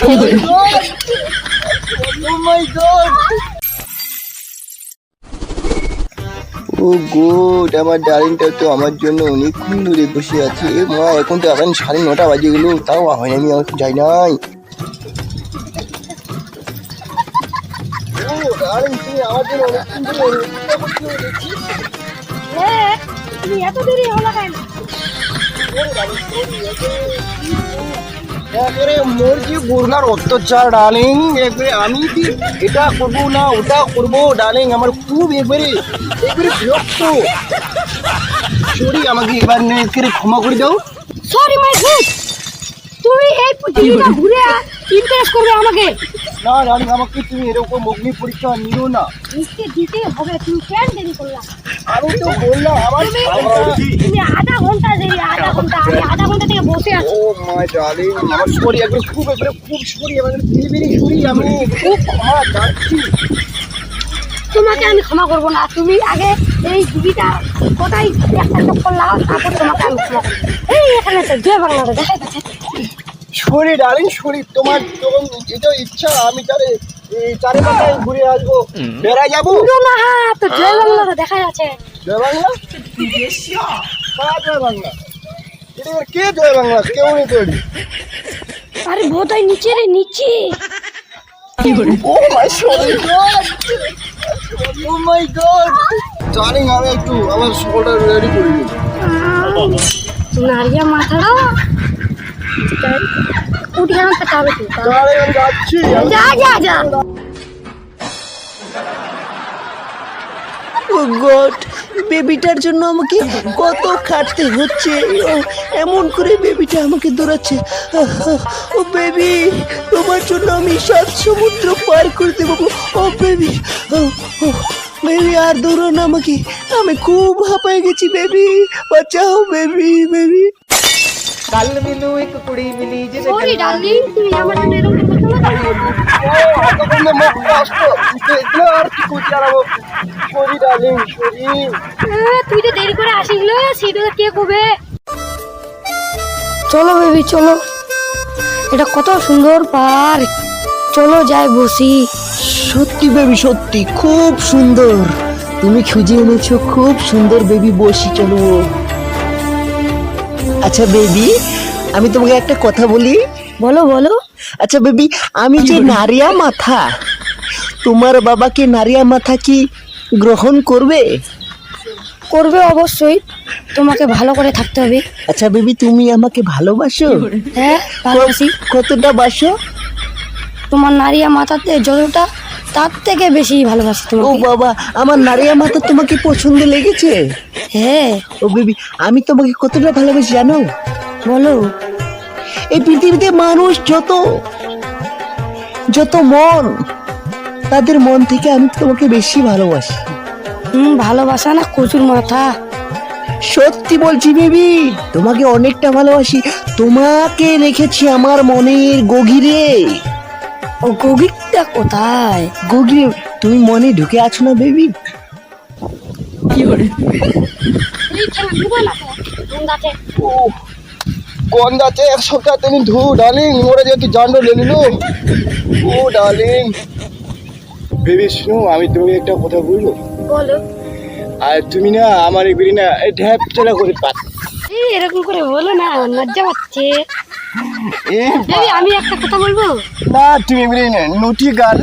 ও good আমার ডালিংটা তো আমার জন্য অনেকক্ষণ দূরে বসে আছে। মা এখন তো এখন সাড়ে নটা বাজে গেলো তাও হয় আমি এখন যাই নাই। হ্যাঁ এত দেরি হলো কেন? একবারে মোর যে বললার অত্যাচার ডার্লিং একবারে আমি কি এটা করব না, ওটা করব ডার্লিং আমার খুব একবারে একবারে বিরক্ত। সরি, আমাকে এবার ক্ষমা করে দাও। সরি মাই গুড তুমি এই পৃথিবীটা ঘুরে ইমপ্রেস করবে আমাকে। না ডার্লিং আমাকে তুমি এরকম অগ্নি পরীক্ষা নিও না। নিশ্চয় দিতে হবে তুমি কেন দেরি করলা? আমি তো বললাম আমার তুমি আধা ঘণ্টা দেরি আধা ঘণ্টা আমি আধা ঘণ্টা থেকে বসে আছি। ও মাই ডার্লিং আমার একবারে খুব খুব ভেরি ভেরি আমি খুব ক্ষমা চাচ্ছি। তোমাকে আমি ক্ষমা করব না তুমি আগে এই দিদিটা কোথায় একটা চক্কর লাগাও তারপর তোমাকে আমি ক্ষমা করব। এই এখানে তো জয় বাংলাটা দেখা সরি ডার্লিং সরি তোমার যখন এটা ইচ্ছা আমি তাহলে এই চারে মাথায় ঘুরে আসব। বেড়া যাব? না হ্যাঁ তো জয় বাংলাটা দেখা যাচ্ছে জয় বাংলা কারা জয় বাংলা এটা কে জয় বাংলা কেউ নেই তৈরি। আরে বোধহয় নিচে রে নিচে। ও my god. Oh my god. Darling আমি একটু আমার শোটা রেডি করে দিই নারিয়া মাথাটা ও গড বেবিটার জন্য আমাকে কত খাটতে হচ্ছে। এমন করে বেবিটা আমাকে দৌড়াচ্ছে। ও বেবি তোমার জন্য আমি সাত সমুদ্র পার করে দেবো ও বেবি বেবি আর দৌড়ো না আমাকে। আমি খুব হাঁপায় গেছি বেবি। বাঁচাও বেবি বেবি। ਕੱਲ ਮੈਨੂੰ ਇੱਕ ਕੁੜੀ ਮਿਲੀ ਜਿਹਦੇ সরি ডার্লিং তুমি আমার জন্য এরকম করছো না ও এতক্ষণ না মুখ কষ্ট দেখলে আর কি করতে পারবো সরি ডার্লিং সরি আহ, তুই তো দেরি করে আসিস সেটা কে করবে চলো বেবি চলো এটা কত সুন্দর পার্ক চলো যাই বসি সত্যি বেবি সত্যি খুব সুন্দর তুমি খুঁজে এনেছো খুব সুন্দর বেবি বসি চলো আচ্ছা বেবি আমি তোমাকে একটা কথা বলি। বলো বলো। আচ্ছা বেবি আমি যে নারিয়া মাথা তোমার বাবাকে নারিয়া মাথা কি গ্রহণ করবে? করবে অবশ্যই। তোমাকে ভালো করে থাকতে হবে। আচ্ছা বেবি তুমি আমাকে ভালোবাসো? হ্যাঁ ভালোবাসি। কতটা বাসো? তোমার নারিয়া মাথাতে যতটা তার থেকে বেশি ভালোবাসি ও বাবা আমার নারিয়া মাথা তোমাকে পছন্দ লেগেছে। হ্যাঁ। ও বেবি আমি তোমাকে কতটা ভালোবাসি জানো? বলো। এই পৃথিবীতে মানুষ যত যত মন তাদের মন থেকে আমি তোমাকে বেশি ভালোবাসি। হুম ভালোবাসা না কচুর মাথা। সত্যি বলছি বেবি তোমাকে অনেকটা ভালোবাসি। তোমাকে রেখেছি আমার মনের গভীরে। ও গভীরটা কোথায়? গভীরে তুমি মনে ঢুকে আছো না বেবি? কি ও গন্ধাতে এক সপ্তাহ তুমি ধু ডার্লিং মোরা যেহেতু জান্ড লে নিল। ও ডার্লিং বেবি শুনো আমি তোমাকে একটা কথা বলব। বলো। আর তুমি না আমার এগুলি না ঢ্যাপ চলা করে পাত। এরকম করে বলো না লজ্জা পাচ্ছে। আমি একটা কথা বলব? না তুমি এগুলি না নটি গাল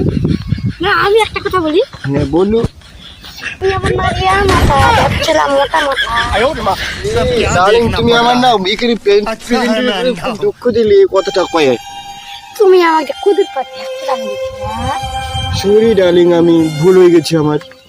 না আমি একটা কথা বলি। হ্যাঁ মোটা তুমি আমার না এখানে প্রেজেন্ট খুব দুঃখ দিলে এই কথাটা কয়ে। তুমি আমাকে কুদুর বলেছিলে সরি ডার্লিং আমি ভুল হয়ে গেছি আমার।